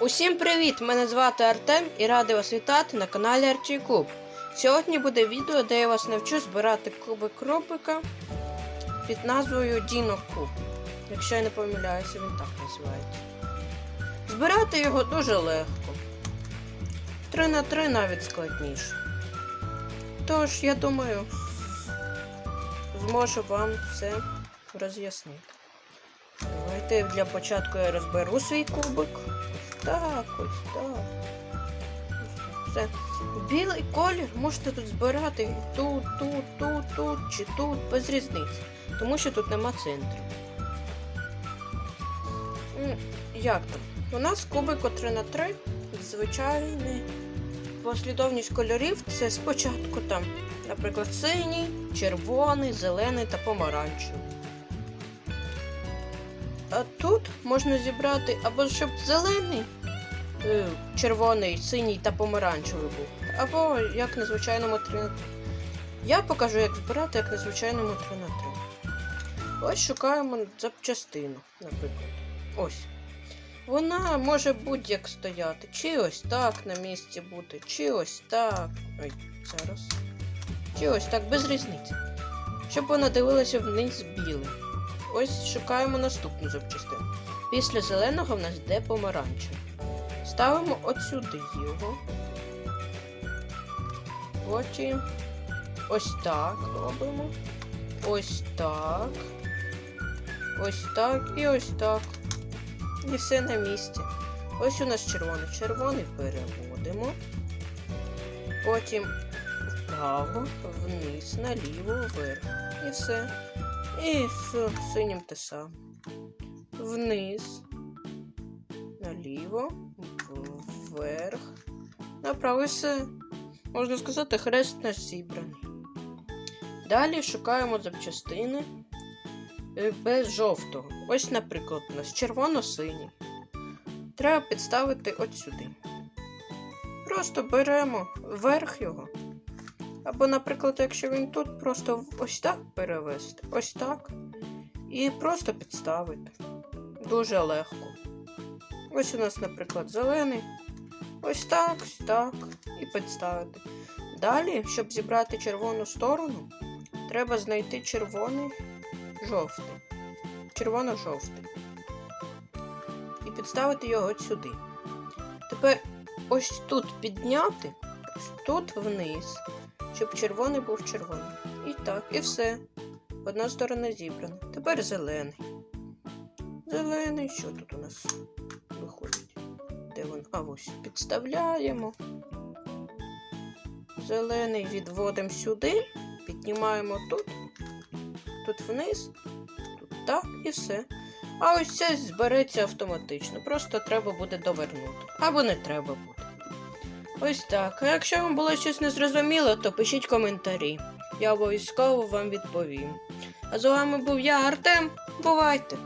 Усім привіт! Мене звати Артем і радий вас вітати на каналі Арчий Куб. Сьогодні буде відео, де я вас навчу збирати кубик Рубика під назвою Діно Куб. Якщо я не помиляюся, він так називається. Збирати його дуже легко. 3 на 3 навіть складніше. Тож, я думаю, зможу вам все роз'яснити. Давайте для початку я розберу свій кубик. Так, ось так. Все. Білий колір можете тут збирати тут, тут, тут, тут чи тут, без різниці. Тому що тут нема центру. Як там? У нас кубик 3 на 3 звичайний. Послідовність кольорів це спочатку там, наприклад, синій, червоний, зелений та помаранчевий. А тут можна зібрати або щоб зелений, е, червоний, синій та помаранчевий був, або як на звичайному 3 на 3. Я покажу, як збирати, як на звичайному 3 на 3. Ось шукаємо запчастину, наприклад. Ось. Вона може будь-як стояти. Чи ось так на місці бути, чи ось так. Ой, зараз. Чи ось так, без різниці. Щоб вона дивилася вниз білим. Ось шукаємо наступну запчастину. Після зеленого в нас йде помаранчевий. Ставимо от сюди його. Потім ось так робимо. Ось так. Ось так і ось так. І все на місці. Ось у нас червоний. Червоний переводимо. Потім вправо, вниз, наліво, вверх. І все. І з синім те саме. Вниз, наліво, вверх, направо все. Можна сказати, хрест наш зібраний. Далі шукаємо запчастини е, без жовтого. Ось, наприклад, у нас червоно-синій. Треба підставити от сюди. Просто беремо верх його. Або, наприклад, якщо він тут, просто ось так перевести, ось так. І просто підставити. Дуже легко. Ось у нас, наприклад, зелений. Ось так, ось так. І підставити. Далі, щоб зібрати червону сторону, треба знайти червоний жовтий. Червоно-жовтий. І підставити його от сюди. Тепер ось тут підняти, тут вниз щоб червоний був червоний. І так, і все. Одна сторона зібрана. Тепер зелений. Зелений, що тут у нас виходить? Де він? А ось підставляємо. Зелений відводимо сюди, піднімаємо тут, тут вниз, тут так і все. А ось це збереться автоматично. Просто треба буде довернути. Або не треба буде. Ось так. А якщо вам було щось незрозуміло, то пишіть коментарі. Я обов'язково вам відповім. А з вами був я, Артем. Бувайте!